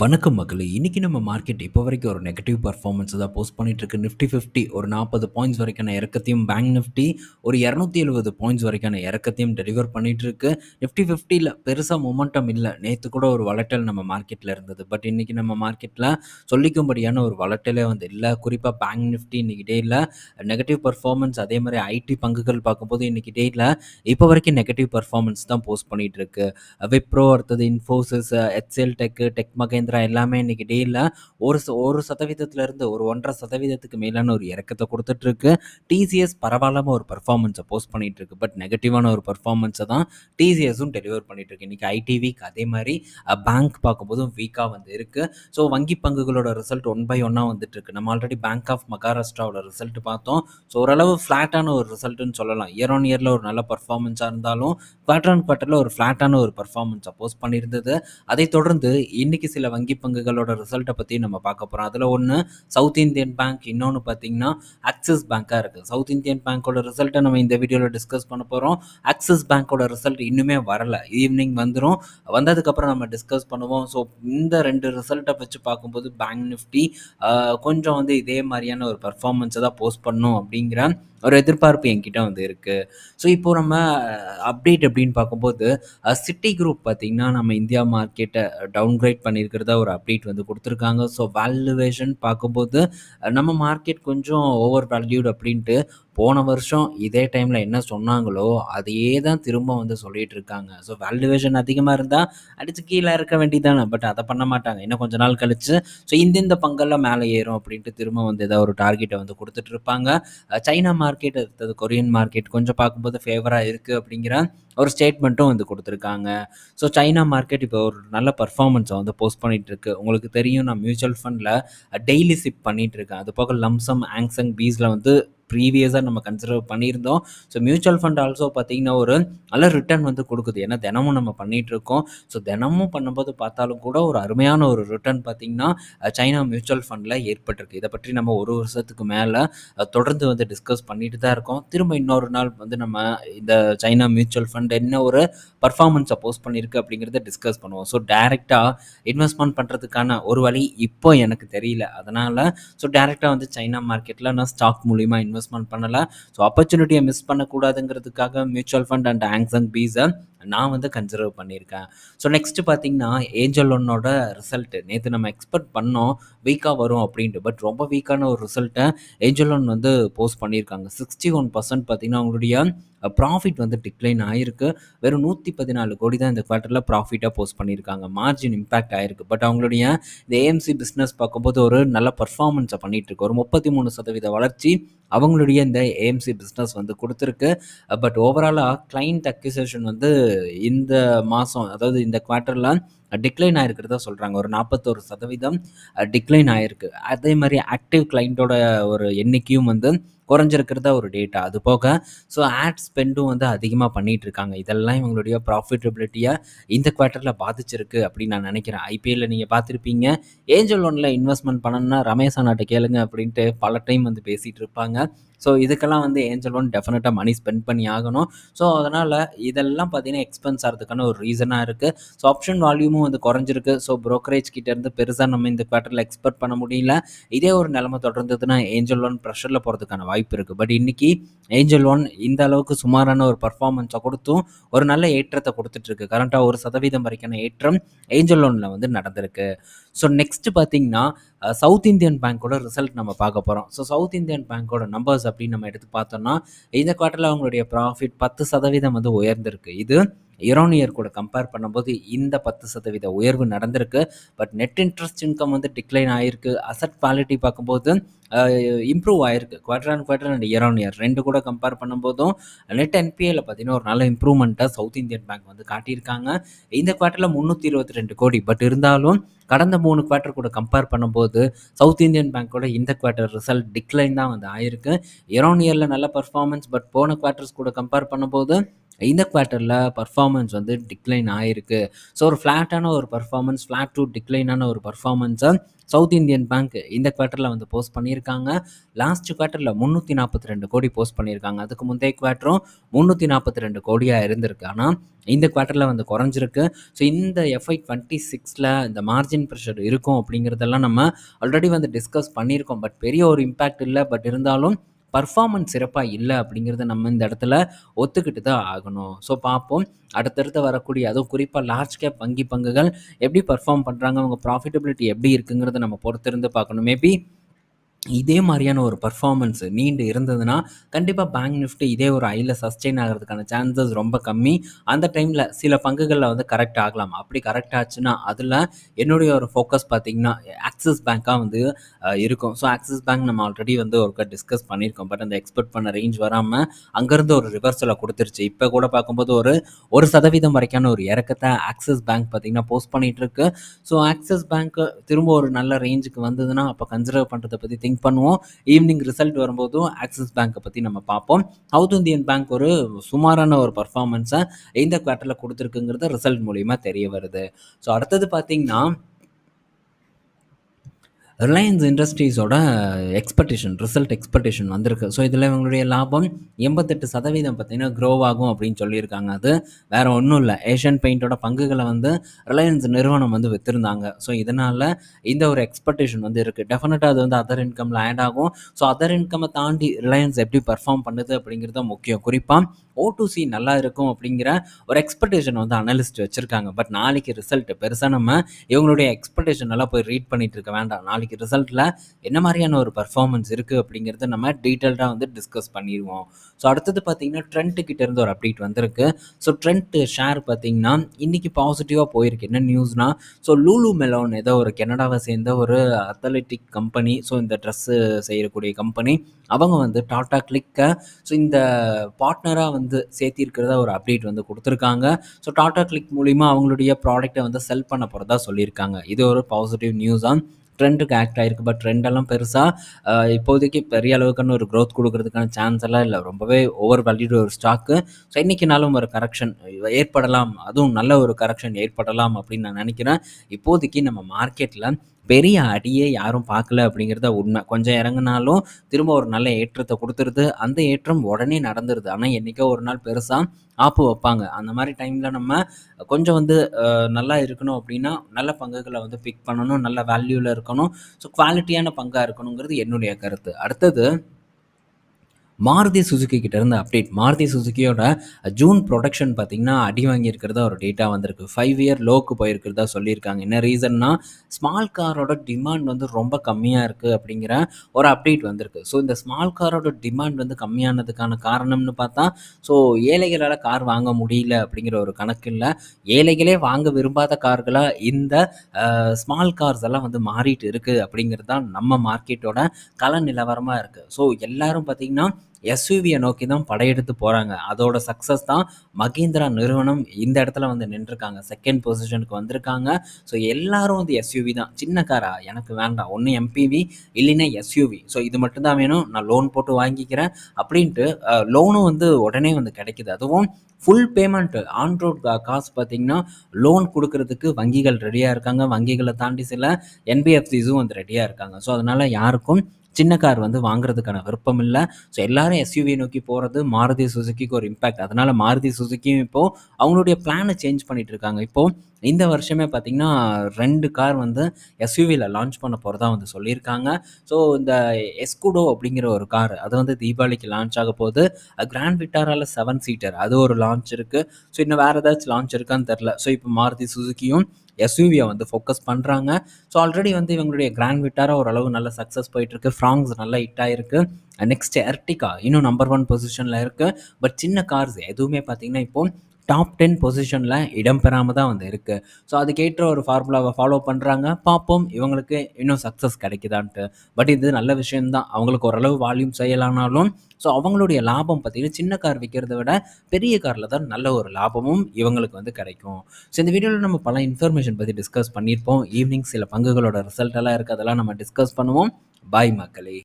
வணக்கம் மக்களே. இன்றைக்கி நம்ம மார்க்கெட் இப்போ வரைக்கும் ஒரு நெகட்டிவ் பர்ஃபார்மன்ஸ் தான் போஸ்ட் பண்ணிட்டு இருக்கு. நிஃப்டி ஃபிஃப்டி ஒரு நாற்பது பாயிண்ட்ஸ் வரைக்கான இறக்கத்தையும் பேங்க் நிஃப்டி ஒரு இரநூத்தி எழுபது பாயிண்ட்ஸ் வரைக்கான இறக்கத்தையும் டெலிவர் பண்ணிட்டு இருக்கு. நிஃப்டி ஃபிஃப்டியில் பெருசாக மொமெண்டம் இல்லை. நேற்று கூட ஒரு வளட்டல் நம்ம மார்க்கெட்டில் இருந்தது. பட் இன்றைக்கி நம்ம மார்க்கெட்டில் சொல்லிக்கும்படியான ஒரு வளட்டலே வந்து இல்லை. குறிப்பாக பேங்க் நிஃப்டி இன்றைக்கி டேயில் நெகட்டிவ் பர்ஃபார்மன்ஸ் அதே மாதிரி ஐடி பங்குகள் பார்க்கும்போது இன்றைக்கி டேயில் இப்போ வரைக்கும் நெகட்டிவ் பர்ஃபார்மன்ஸ் தான் போஸ்ட் பண்ணிட்டு இருக்கு. விப்ரோ அடுத்தது Infosys HCL tech tech Mahindra எல்லாமே இன்னைக்கு டீலில் ஒரு ச- ஒரு சதவீதத்திலேருந்து ஒரு ஒன்றரை சதவீதத்துக்கு மேலான ஒரு இறக்கத்தை கொடுத்துட்ருக்கு. டிசிஎஸ் பரவாயில்லாமல் ஒரு பர்ஃபார்மன்ஸை போஸ்ட் பண்ணிகிட்ருக்கு பட் நெகட்டிவான ஒரு பர்ஃபார்மன்ஸை தான் டிசிஎஸும் டெலிவர் பண்ணிகிட்ருக்கு இன்றைக்கி இன்னைக்கு ஐடி வீக் அதே மாதிரி பேங்க் பார்க்கும்போதும் வீக்காக வந்து இருக்கு. ஸோ வங்கி பங்குகளோட ரிசல்ட் ஒன் பை ஒன்னாக வந்துட்டுருக்கு நம்ம ஆல்ரெடி பேங்க் ஆஃப் மகாராஷ்டிராவோட ரிசல்ட் பார்த்தோம். ஸோ ஓரளவு ஃப்ளாட்டான ஒரு ரிசல்ட்னு சொல்லலாம். இயர் ஆன் இயரில் ஒரு நல்ல பர்ஃபார்மன்ஸாக இருந்தாலும் குவார்டர் ஆன் குவார்ட்டரில் ஒரு ஃப்ளாட்டான ஒரு பர்ஃபார்மன்ஸை போஸ்ட் பண்ணியிருந்தது. அதை தொடர்ந்து இன்னைக்கு சில வங்கி பங்குகளோட ரிசல்ட்டை பற்றி நம்ம பார்க்க போகிறோம் அதில் ஒன்று சவுத் இந்தியன் பேங்க் இன்னொன்று பார்த்தீங்கன்னா ஆக்சிஸ் பேங்க்காக இருக்குது சவுத் இந்தியன் பேங்க்கோட ரிசல்ட்டை நம்ம இந்த வீடியோவில் டிஸ்கஸ் பண்ண போகிறோம் ஆக்சிஸ் பேங்க்கோட ரிசல்ட் இன்னுமே வரல. ஈவினிங் வந்துடும் வந்ததுக்கப்புறம் நம்ம டிஸ்கஸ் பண்ணுவோம். ஸோ இந்த ரெண்டு ரிசல்ட்டை வச்சு பார்க்கும்போது பேங்க் நிஃப்டி கொஞ்சம் வந்து இதே மாதிரியான ஒரு பர்ஃபார்மன்ஸை தான் போஸ்ட் பண்ணும் அப்படிங்கிற ஒரு எதிர்பார்ப்பு என்கிட்ட வந்து இருக்குது ஸோ இப்போது நம்ம அப்டேட் அப்படின்னு பார்க்கும்போது சிட்டி குரூப் பார்த்திங்கன்னா நம்ம இந்தியா மார்க்கெட்டை டவுன்கிரேட் பண்ணியிருக்கிறதா ஒரு அப்டேட் வந்து கொடுத்துருக்காங்க. ஸோ வேல்யூவேஷன் பார்க்கும்போது நம்ம மார்க்கெட் கொஞ்சம் ஓவர் வேல்யூட் அப்படின்ட்டு போன வருஷம் இதே டைமில் என்ன சொன்னாங்களோ அதையே தான் திரும்ப வந்து சொல்லிட்டு இருக்காங்க. ஸோ வேல்யூவேஷன் அதிகமாக இருந்தால் அடித்து கீழே இருக்க வேண்டியதானே பட் அதை பண்ண மாட்டாங்க. இன்னும் கொஞ்ச நாள் கழிச்சு ஸோ இந்த பங்கெல்லாம் மேலே ஏறும் அப்படின்ட்டு திரும்ப வந்து ஏதாவது ஒரு டார்கெட்டை வந்து கொடுத்துட்டு இருப்பாங்க. சைனா மார்க்கெட் அடுத்தது கொரியன் மார்க்கெட் கொஞ்சம் பார்க்கும்போது ஃபேவராக இருக்குது அப்படிங்கிற ஒரு ஸ்டேட்மெண்ட்டும் வந்து கொடுத்துருக்காங்க. ஸோ சைனா மார்க்கெட் இப்போ ஒரு நல்ல பர்ஃபார்மன்ஸை வந்து போஸ்ட் பண்ணிட்டு இருக்கு. உங்களுக்கு தெரியும் நான் மியூச்சுவல் ஃபண்டில் டெய்லி சிப் பண்ணிட்டு இருக்கேன். அது போக லம்சம் ஆங்சங் பீஸில் வந்து ப்ரீவியஸாக நம்ம கன்சிடர் பண்ணியிருந்தோம். ஸோ மியூச்சுவல் ஃபண்ட் ஆல்சோ பார்த்தீங்கன்னா ஒரு நல்ல ரிட்டர்ன் வந்து கொடுக்குது. ஏன்னா தினமும் நம்ம பண்ணிட்டு இருக்கோம் ஸோ தினமும் பண்ணும்போது பார்த்தாலும் கூட ஒரு அருமையான ஒரு ரிட்டர்ன் பார்த்தீங்கன்னா சைனா மியூச்சுவல் ஃபண்டில் ஏற்பட்டிருக்கு. இதை பற்றி நம்ம ஒரு வருஷத்துக்கு மேலே தொடர்ந்து வந்து டிஸ்கஸ் பண்ணிட்டு தான் இருக்கோம். திரும்ப இன்னொரு நாள் வந்து நம்ம இந்த சைனா மியூச்சுவல் ஃபண்ட் என்ன ஒரு பர்ஃபார்மன்ஸை போஸ்ட் பண்ணியிருக்கு அப்படிங்கிறத டிஸ்கஸ் பண்ணுவோம். ஸோ டைரெக்டாக இன்வெஸ்ட்மெண்ட் பண்ணுறதுக்கான ஒரு வழி இப்போ எனக்கு தெரியல. அதனால் ஸோ டேரெக்டாக வந்து சைனா மார்க்கெட்டில் நான் ஸ்டாக் மூலிமா இன்வெஸ்ட்மெண்ட் பண்ணலை. ஸோ ஆப்பர்ச்சுனிட்டியை மிஸ் பண்ணக்கூடாதுங்கிறதுக்காக மியூச்சுவல் ஃபண்ட் அண்ட் ஆங்ஸங் பீஸை நான் வந்து கன்சிடர் பண்ணியிருக்கேன். ஸோ நெக்ஸ்ட்டு பார்த்தீங்கன்னா ஏஞ்சல் ஒன்னோட ரிசல்ட்டு நேற்று நம்ம எக்ஸ்பெக்ட் பண்ணோம் வீக்காக வரும் அப்படின்ட்டு. பட் ரொம்ப வீக்கான ஒரு ரிசல்ட்டை ஏஞ்சல் ஒன் வந்து போஸ்ட் பண்ணியிருக்காங்க. சிக்ஸ்டி ஒன் பர்சன்ட் பார்த்தீங்கன்னா அவங்களுடைய ப்ராஃபிட் வந்து டிக்ளைன் ஆகிருக்கு வெறும் நூற்றி பதினாலு கோடி தான் இந்த குவார்ட்டரில் ப்ராஃபிட்டாக போஸ்ட் பண்ணியிருக்காங்க. மார்ஜின் இம்பேக்ட் ஆயிருக்கு. பட் அவங்களுடைய இந்த ஏஎம்சி பிஸ்னஸ் பார்க்கும்போது ஒரு நல்ல பர்ஃபார்மன்ஸை பண்ணிகிட்ருக்கு ஒரு முப்பத்தி மூணு சதவீத வளர்ச்சி அவங்களுடைய இந்த ஏஎம்சி பிஸ்னஸ் வந்து கொடுத்துருக்கு. பட் ஓவராலாக கிளைண்ட் அக்யூசேஷன் வந்து இந்த மாதம் அதாவது இந்த குவார்ட்டரில் டிக்ளைன் ஆகிருக்கிறதா சொல்கிறாங்க ஒரு நாற்பத்தோரு சதவீதம் டிக்ளைன் ஆகிருக்கு அதே மாதிரி ஆக்டிவ் கிளைண்ட்டோட ஒரு எண்ணிக்கையும் வந்து குறைஞ்சிருக்கிறதா ஒரு டேட்டா அது போக ஸோ ஆட் ஸ்பெண்டும் வந்து அதிகமாக பண்ணிகிட்டு இருக்காங்க இதெல்லாம் இவங்களுடைய ப்ராஃபிட்டபிலிட்டியை இந்த குவார்ட்டரில் பாதிச்சிருக்கு அப்படின்னு நான் நினைக்கிறேன். ஐபிஎல்ல நீங்கள் பார்த்துருப்பீங்க. ஏஞ்சல் ஒன்ல இன்வெஸ்ட்மெண்ட் பண்ணணும்னா ரமேஷ் அண்ணாட்ட கேளுங்க அப்படின்ட்டு பல டைம் வந்து பேசிகிட்டு இருப்பாங்க. ஸோ இதுக்கெல்லாம் வந்து ஏஞ்சல் ஒன் டெஃபினட்டாக மணி ஸ்பெண்ட் பண்ணி ஆகணும். ஸோ அதனால் இதெல்லாம் பார்த்தீங்கன்னா எக்ஸ்பென்ஸ் ஆகிறதுக்கான ஒரு ரீசனாக இருக்குது ஸோ ஆப்ஷன் வால்யூமும் வந்து குறைஞ்சிருக்கு. ஸோ ப்ரோக்கரேஜ் கிட்டேருந்து பெருசாக நம்ம இந்த குவார்ட்டரில் எக்ஸ்பெக்ட் பண்ண முடியல. இதே ஒரு நிலைமை தொடர்ந்ததுன்னா ஏஞ்சல் ஒன் ப்ரெஷரில் போகிறதுக்கான வாய்ப்பு வாய்ப்பு இருக்குது பட் இன்றைக்கி ஏஞ்சல் ஒன் இந்த அளவுக்கு சுமாரான ஒரு பர்ஃபார்மன்ஸை கொடுத்தும் ஒரு நல்ல ஏற்றத்தை கொடுத்துட்ருக்கு கரண்ட்டாக ஒரு சதவீதம் வரைக்கான ஏற்றம் ஏஞ்சல் ஒனில் வந்து நடந்திருக்கு. ஸோ நெக்ஸ்ட்டு பார்த்தீங்கன்னா சவுத் இந்தியன் பேங்க்கோட ரிசல்ட் நம்ம பார்க்க போகிறோம் ஸோ சவுத் இந்தியன் பேங்க்கோட நம்பர்ஸ் அப்படின்னு நம்ம எடுத்து பார்த்தோம்னா இந்த குவார்ட்டரில் அவங்களுடைய ப்ராஃபிட் பத்து சதவீதம் வந்து உயர்ந்திருக்கு. இது இயர் இயர் கூட கம்பேர் பண்ணும்போது இந்த பத்து சதவீத உயர்வு நடந்திருக்கு. பட் நெட் இன்ட்ரெஸ்ட் இன்கம் வந்து டிக்ளைன் ஆகிருக்கு அசட் குவாலிட்டி பார்க்கும்போது இம்ப்ரூவ் ஆயிருக்கு. Quarter and quarter and year on year ரெண்டு கூட கம்பேர் பண்ணும்போதும் நெட் என்பிஏல பார்த்தீங்கன்னா ஒரு நல்ல இம்ப்ரூவ்மெண்ட்டாக சவுத் இந்தியன் பேங்க் வந்து காட்டியிருக்காங்க. இந்த குவார்ட்டரில் முந்நூற்றி இருபத்தி ரெண்டு கோடி. பட் இருந்தாலும் கடந்த மூணு குவார்ட்டர் கூட கம்பேர் பண்ணும்போது சவுத் இந்தியன் பேங்க்கோட இந்த குவார்ட்டர் ரிசல்ட் டிக்ளைன் தான் வந்து ஆயிருக்கு. இயர் ஆன் இயரில் நல்ல பர்ஃபார்மன்ஸ் பட் போன குவார்ட்டர்ஸ் கூட கம்பேர் பண்ணும்போது இந்த குவார்ட்டரில் பர்ஃபார்மன்ஸ் வந்து டிக்ளைன் ஆகிருக்கு ஸோ ஒரு ஃப்ளாட்டான ஒரு பர்ஃபார்மன்ஸ் ஃப்ளாட் டு டிக்ளைனான ஒரு பர்ஃபார்மன்ஸை சவுத் இந்தியன் பேங்க் இந்த குவார்ட்டரில் வந்து போஸ்ட் பண்ணியிருக்காங்க. லாஸ்ட் குவார்ட்டரில் முந்நூற்றி நாற்பத்தி ரெண்டு கோடி போஸ்ட் பண்ணியிருக்காங்க. அதுக்கு முந்தைய குவார்ட்டரும் முந்நூற்றி நாற்பத்தி ரெண்டு கோடியாக இருந்திருக்கு. ஆனால் இந்த குவார்ட்டரில் வந்து குறைஞ்சிருக்கு. ஸோ இந்த எஃப்ஐ டுவெண்ட்டி சிக்ஸில் இந்த மார்ஜின் ப்ரெஷர் இருக்கும் அப்படிங்கிறதெல்லாம் நம்ம ஆல்ரெடி வந்து டிஸ்கஸ் பண்ணியிருக்கோம். பட் பெரிய ஒரு இம்பேக்ட் இல்லை. பட் இருந்தாலும் பர்ஃபார்மன்ஸ் சிறப்பாக இல்லை அப்படிங்கிறத நம்ம இந்த இடத்துல ஒத்துக்கிட்டு தான் ஆகணும். ஸோ பார்ப்போம். அடுத்தடுத்து வரக்கூடிய அதுவும் குறிப்பாக லார்ஜ் கேப் வங்கி பங்குகள் எப்படி பர்ஃபார்ம் பண்ணுறாங்க அவங்க ப்ராஃபிட்டபிலிட்டி எப்படி இருக்குங்கிறத நம்ம பொறுத்திருந்து பார்க்கணும். மேபி இதே மாதிரியான ஒரு பர்ஃபார்மன்ஸ் நீண்டு இருந்ததுன்னா கண்டிப்பாக பேங்க் நிஃப்டி இதே ஒரு ஐயில் சஸ்டெயின் ஆகிறதுக்கான சான்சஸ் ரொம்ப கம்மி. அந்த டைமில் சில பங்குகளில் வந்து கரெக்ட் ஆகலாம். அப்படி கரெக்ட் ஆச்சுன்னா அதில் என்னுடைய ஒரு ஃபோக்கஸ் பார்த்திங்கன்னா ஆக்சிஸ் பேங்க்காக வந்து இருக்கும். ஸோ ஆக்சிஸ் பேங்க் நம்ம ஆல்ரெடி வந்து ஒரு டிஸ்கஸ் பண்ணியிருக்கோம். பட் அந்த எக்ஸ்பெக்ட் பண்ண ரேஞ்ச் வராமல் அங்கேருந்து ஒரு ரிவர்சலை கொடுத்துருச்சு. இப்போ கூட பார்க்கும்போது ஒரு ஒரு சதவீதம் வரைக்கான ஒரு இறக்கத்தை ஆக்சிஸ் பேங்க் பார்த்திங்கன்னா போஸ்ட் பண்ணிகிட்ருக்கு ஸோ ஆக்சிஸ் பேங்க் திரும்ப ஒரு நல்ல ரேஞ்சுக்கு வந்ததுன்னா அப்போ கன்சிடர் பண்ணுறதை பற்றி திங்க் பண்ணுவோம். ஈவினிங் ரிசல்ட் வரும்போதும் ஆக்சிஸ் பேங்க்கை பற்றி நம்ம பார்ப்போம். சவுத் இந்தியன் பேங்க் ஒரு சுமாரான ஒரு பர்ஃபார்மன்ஸை இந்த குவார்ட்டரில் கொடுத்துருக்குங்கிறது ரிசல்ட் மூலிமா தெரிய வருது. ஸோ அடுத்தது பார்த்திங்கன்னா ரிலையன்ஸ் இண்டஸ்ட்ரீஸோட எக்ஸ்பெக்டேஷன் ரிசல்ட் எக்ஸ்பெக்டேஷன் வந்திருக்கு. ஸோ இதில் இவங்களுடைய லாபம் எண்பத்தெட்டு சதவீதம் பார்த்திங்கன்னா க்ரோ ஆகும் அப்படின்னு சொல்லியிருக்காங்க. அது வேறு ஒன்றும் இல்லை. ஏஷியன் பெயிண்டோட பங்குகளை வந்து ரிலையன்ஸ் நிறுவனம் வந்து விற்றுருந்தாங்க ஸோ இதனால் இந்த ஒரு எக்ஸ்பெக்டேஷன் வந்து இருக்குது டெஃபினட்டாக அது வந்து அதர் இன்கமில் ஆட் ஆகும். ஸோ அதர் இன்கம்மை தாண்டி ரிலையன்ஸ் எப்படி பர்ஃபார்ம் பண்ணுது அப்படிங்கிறது முக்கியம். குறிப்பாக ஓ டு சி நல்லா இருக்கும் அப்படிங்கிற ஒரு எக்ஸ்பெக்டேஷன் வந்து அனலிஸ்ட் வச்சுருக்காங்க. பட் நாளைக்கு ரிசல்ட் பெருசாக நம்ம இவங்களுடைய எக்ஸ்பெக்டேஷன் எல்லாம் போய் ரீட் பண்ணிட்டு இருக்க வேண்டாம். நாளைக்கு ரிசல்ட்டில் என்ன மாதிரியான ஒரு பர்ஃபார்மன்ஸ் இருக்குது அப்படிங்கிறத நம்ம டீட்டெயில்டாக வந்து டிஸ்கஸ் பண்ணிடுவோம். ஸோ அடுத்தது பார்த்தீங்கன்னா ட்ரெண்ட் இருந்து ஒரு அப்டேட் வந்திருக்கு. ஸோ ட்ரெண்ட் ஷேர் பார்த்தீங்கன்னா இன்றைக்கி பாசிட்டிவாக போயிருக்கு. என்ன நியூஸ்னால் ஸோ லூலு மெலோன் ஏதோ ஒரு கனடாவை சேர்ந்த ஒரு அத்லட்டிக் கம்பெனி ஸோ இந்த ட்ரெஸ்ஸு செய்யக்கூடிய கம்பெனி அவங்க வந்து டாட்டா கிளிக்கை ஸோ இந்த பார்ட்னராக வந்து வந்து சேர்த்திருக்கிறதா ஒரு அப்டேட் வந்து கொடுத்துருக்காங்க. ஸோ டாட்டா கிளிக் மூலிமா அவங்களுடைய ப்ராடக்ட்டை வந்து செல் பண்ண போகிறதா சொல்லியிருக்காங்க. இது ஒரு பாசிட்டிவ் நியூஸாக ட்ரெண்டுக்கு ஆக்ட் ஆகிருக்கு பட் ட்ரெண்டெல்லாம் பெருசாக இப்போதைக்கு பெரிய அளவுக்கான ஒரு க்ரோத் கொடுக்கறதுக்கான சான்ஸ் எல்லாம் இல்லை. ரொம்பவே ஓவர் வேல்யூடு ஒரு ஸ்டாக்கு ஸோ இன்றைக்கினாலும் ஒரு கரெக்ஷன் ஏற்படலாம். அதுவும் நல்ல ஒரு கரெக்ஷன் ஏற்படலாம் அப்படின்னு நான் நினைக்கிறேன். இப்போதைக்கு நம்ம மார்க்கெட்டில் பெரிய அடியே யாரும் பார்க்கல அப்படிங்கிறத உண்மை. கொஞ்சம் இறங்கினாலும் திரும்ப ஒரு நல்ல ஏற்றத்தை கொடுத்துருது. அந்த ஏற்றம் உடனே நடந்துருது. ஆனால் என்றைக்கோ ஒரு நாள் பெருசாக ஆப்பு வைப்பாங்க. அந்த மாதிரி டைமில் நம்ம கொஞ்சம் வந்து நல்லா இருக்கணும் அப்படின்னா நல்ல பங்குகளை வந்து பிக் பண்ணணும். நல்ல வேல்யூவில் இருக்கணும். ஸோ குவாலிட்டியான பங்காக இருக்கணுங்கிறது என்னுடைய கருத்து. அடுத்தது மாருதி சுசுக்கி கிட்டேருந்து அப்டேட் மாருதி சுசுக்கியோட ஜூன் ப்ரொடக்ஷன் பார்த்திங்கன்னா அடி வாங்கியிருக்கிறதா ஒரு டேட்டா வந்திருக்கு. ஃபைவ் இயர் லோக்கு போயிருக்கிறதா சொல்லியிருக்காங்க. என்ன ரீசன்னா ஸ்மால் காரோட டிமாண்ட் வந்து ரொம்ப கம்மியாக இருக்குது அப்படிங்கிற ஒரு அப்டேட் வந்திருக்கு. ஸோ இந்த ஸ்மால் காரோட டிமாண்ட் வந்து கம்மியானதுக்கான காரணம்னு பார்த்தா ஸோ ஏழைகளால் கார் வாங்க முடியல அப்படிங்கிற ஒரு கணக்கு இல்லை. ஏழைகளே வாங்க விரும்பாத கார்களாக இந்த ஸ்மால் கார்ஸ் எல்லாம் வந்து மாறிட்டு இருக்குது அப்படிங்கிறது தான் நம்ம மார்க்கெட்டோட கல நிலவரமாக இருக்குது ஸோ எல்லோரும் பார்த்திங்கன்னா எஸ்யூவியை நோக்கி தான் படையெடுத்து போகிறாங்க அதோட சக்ஸஸ் தான் மகேந்திரா நிறுவனம் இந்த இடத்துல வந்து நின்றுருக்காங்க. செகண்ட் பொசிஷனுக்கு வந்திருக்காங்க. ஸோ எல்லாரும் வந்து எஸ்யூவி தான். சின்ன காரா எனக்கு வேண்டாம். ஒன்று எம்பிவி இல்லைன்னா எஸ்யூவி ஸோ இது மட்டும்தான் வேணும். நான் லோன் போட்டு வாங்கிக்கிறேன் அப்படின்ட்டு லோனும் வந்து உடனே வந்து கிடைக்கிது. அதுவும் ஃபுல் பேமெண்ட்டு ஆன் ரோட் காசு பார்த்தீங்கன்னா லோன் கொடுக்கறதுக்கு வங்கிகள் ரெடியாக இருக்காங்க. வங்கிகளை தாண்டி சில என்பிஎஃப்சிஸும் வந்து ரெடியாக இருக்காங்க. ஸோ அதனால் யாருக்கும் சின்ன கார் வந்து வாங்குறதுக்கான விருப்பம் இல்லை. ஸோ எல்லாரும் எஸ்யூவி நோக்கி போகிறது மாருதி சுசுக்கிக்கு ஒரு இம்பேக்ட் அதனால் மாருதி சுசுக்கியும் இப்போது அவங்களுடைய பிளானை சேஞ்ச் பண்ணிகிட்டு இருக்காங்க. இப்போது இந்த வருஷமே பார்த்திங்கன்னா ரெண்டு கார் வந்து எஸ்யூவியில் லான்ச் பண்ண போகிறதா வந்து சொல்லியிருக்காங்க. ஸோ இந்த எஸ்குடோ அப்படிங்கிற ஒரு கார் அது வந்து தீபாவளிக்கு லான்ச் ஆக போகுது. கிராண்ட் விட்டாரால் செவன் சீட்டர் அது ஒரு லான்ச் இருக்குது ஸோ இன்னும் வேறு ஏதாச்சும் லான்ச் இருக்கான்னு தெரில ஸோ இப்போ மாருதி சுசுக்கியும் எஸ்யூவியை வந்து ஃபோக்கஸ் பண்ணுறாங்க ஸோ ஆல்ரெடி வந்து இவங்களுடைய கிராண்ட் விட்டாராக ஓரளவு நல்ல சக்ஸஸ் போயிட்டுருக்கு. ஃப்ராங்ஸ் நல்லா ஹிட் ஆகிருக்கு நெக்ஸ்ட் எர்டிகா இன்னும் நம்பர் ஒன் பொசிஷனில் இருக்குது பட் சின்ன கார்ஸ் எதுவுமே பார்த்திங்கன்னா இப்போது டாப் டென் பொசிஷனில் இடம் பெறாமல் தான் வந்து இருக்குது ஸோ அதுக்கேற்ற ஒரு ஃபார்முலாவை ஃபாலோ பண்ணுறாங்க பார்ப்போம். இவங்களுக்கு இன்னும் சக்ஸஸ் கிடைக்குதான்ட்டு. பட் இது நல்ல விஷயம்தான். அவங்களுக்கு ஓரளவு வால்யூம் செய்யலானாலும் ஸோ அவங்களுடைய லாபம் பார்த்திங்கன்னா சின்ன கார் விற்கிறத விட பெரிய காரில் தான் நல்ல ஒரு லாபமும் இவங்களுக்கு வந்து கிடைக்கும். ஸோ இந்த வீடியோவில் நம்ம பல இன்ஃபர்மேஷன் பற்றி டிஸ்கஸ் பண்ணியிருப்போம். ஈவினிங் சில பங்குகளோட ரிசல்ட் எல்லாம் இருக்குது அதெல்லாம் நம்ம டிஸ்கஸ் பண்ணுவோம். பாய் மக்களே.